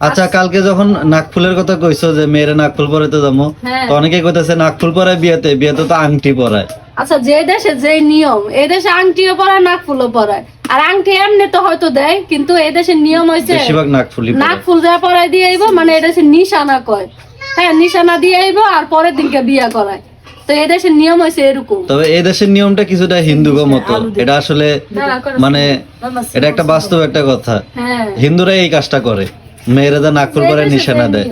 আচ্ছা কালকে যখন নাকফুলের কথা কইছো যে মেয়েরা নাকফুল পরাইতে যাব হ্যাঁ। তো অনেকে কইতেছে নাকফুল পরায় বিয়েতে বিয়েতে তো আংটি পরায়। আচ্ছা যে দেশে যে নিয়ম এই দেশে আংটিও পরায় নাক ফুলও পরায়। আর আংটি এমনি তো হয়তো দেয় কিন্তু এই দেশের নিয়ম হয়েছে বেশিরভাগ নাকফুলই নাক পরায়। ফুল যা পরাই দিয়ে আইবো মানে এটা হচ্ছে নিশানা কয়। হ্যাঁ নিশানা দিয়ে আইবো আর পরের দিনকে বিয়া করায়। তো এই দেশের নিয়ম হয়েছে এরকম। তবে এই দেশের নিয়মটা কিছুটা হিন্দুগো মতো। এটা আসলে মানে এটা একটা বাস্তব একটা কথা। হ্যাঁ। হিন্দুরা এই কাজটা করে। মেয়েরা যা করে নিশানা দেয়।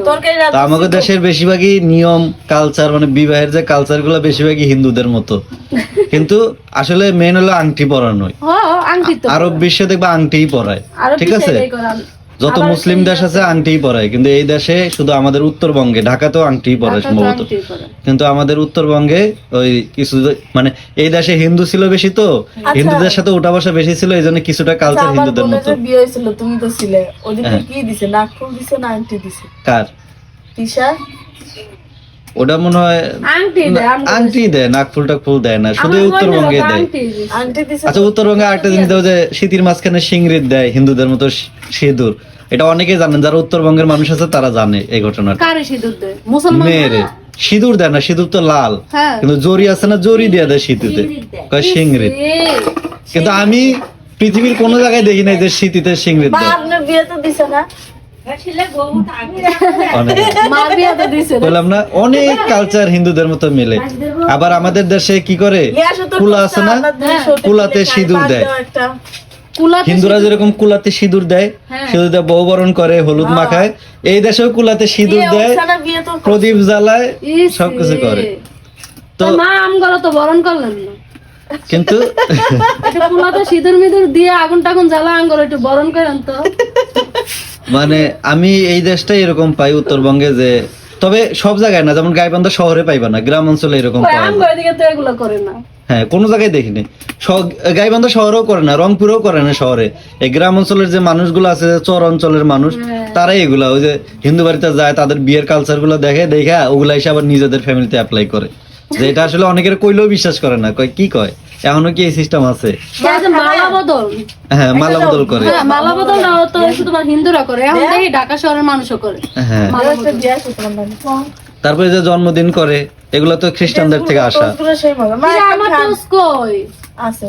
তো আমাদের দেশের বেশিরভাগই নিয়ম কালচার মানে বিবাহের যে কালচারগুলো বেশিরভাগই হিন্দুদের মতো। কিন্তু আসলে মেন হলো আংটি পরানোই। হ আরব বিশ্বে দেখবা আংটিই পরায়। ঠিক আছে? যত মুসলিম দেশ আছে আংটি পরায় কিন্তু এই দেশে শুধু আমাদের উত্তরবঙ্গে ঢাকাতেও আংটি পরে সম্ভবত। কিন্তু আমাদের উত্তরবঙ্গে ওই কিছু মানে এই দেশে হিন্দু ছিল বেশি তো। হিন্দুদের সাথে উঠা বসা বেশি ছিল এই জন্য কিছুটা কালচার হিন্দুদের মতো। বিয়ে হয়েছিল তুমি তো ছিলে। ওদিকে হ্যাঁ। কি দিছে? দিছে না আংটি দিছে? কার? তিশা ওটা মনে হয় আংটি দেয়, নাকফুল টাকফুল দেয় না শুধু উত্তরবঙ্গে দেয়। আচ্ছা উত্তরবঙ্গে আরেকটা জিনিস দেয় যে শীতের মাঝখানে সিংড়ির দেয় হিন্দুদের মতো সিঁদুর। এটা অনেকেই জানেন যারা উত্তরবঙ্গের মানুষ আছে তারা জানে এই ঘটনাটা। কারে সিঁদুর দেয়? মেয়েরে। সিঁদুর দেয় না সিঁদুর তো লাল। হ্যাঁ। কিন্তু জরি আছে না জরি দিয়ে দেয় শীতিতে সিংড়িত কিন্তু আমি পৃথিবীর কোনো জায়গায় দেখি নাই যে শীতিতে সিংড়িত দেয়। বিয়ে তো দিছে না। অনেক। মার বিয়াতে দিছে রে। বললাম না অনেক কালচার হিন্দুদের মতো মেলে। আবার আমাদের দেশে কি করে? কুলা আছে না? কুলাতে সিঁদুর দেয়। হিন্দুরা যেরকম কুলাতে সিঁদুর দেয় হ্যাঁ। সিঁদুর দেয় বউ বরণ করে হলুদ মাখায় এই দেশেও কুলাতে সিঁদুর দেয় প্রদীপ জ্বালায় সবকিছু করে। তো তো মা আমগুলো তো বরণ করলেন না। কিন্তু কুলাতে সিঁদুর মিদুর দিয়ে আগুন টাগুন জ্বালা আঙ্গুর একটু বরণ করেন তো। মানে আমি এই দেশটাই এরকম পাই উত্তরবঙ্গে যে তবে সব জায়গায় না যেমন গাইবান্ধা শহরে পাইবা না গ্রাম অঞ্চলে এরকম ওই পাওয়া যায়। তো এগুলো করে না। হ্যাঁ কোনো জায়গায় দেখিনি। গাইবান্ধা শহরেও করে না রংপুরেও করে না শহরে। এই গ্রাম অঞ্চলের যে মানুষগুলো আছে চর অঞ্চলের মানুষ হ্যাঁ। তারাই এগুলা ওই যে হিন্দু বাড়িতে যায় তাদের বিয়ের কালচারগুলো দেখে দেখে ওগুলা এসে আবার নিজেদের ফ্যামিলিতে অ্যাপ্লাই করে। যে এটা আসলে অনেকের কইলেও বিশ্বাস করে না কয় কি কয়? এখনও কি এই সিস্টেম আছে? মালা বদল। হ্যাঁ মালা বদল করে। হ্যাঁ মালা বদল না তো শুধুমাত্র হিন্দুরা করে। এখন দেখি ঢাকা শহরের মানুষও করে। হ্যাঁ। তারপরে যে জন্মদিন করে এগুলো তো খ্রিস্টানদের থেকে আসা। আছে।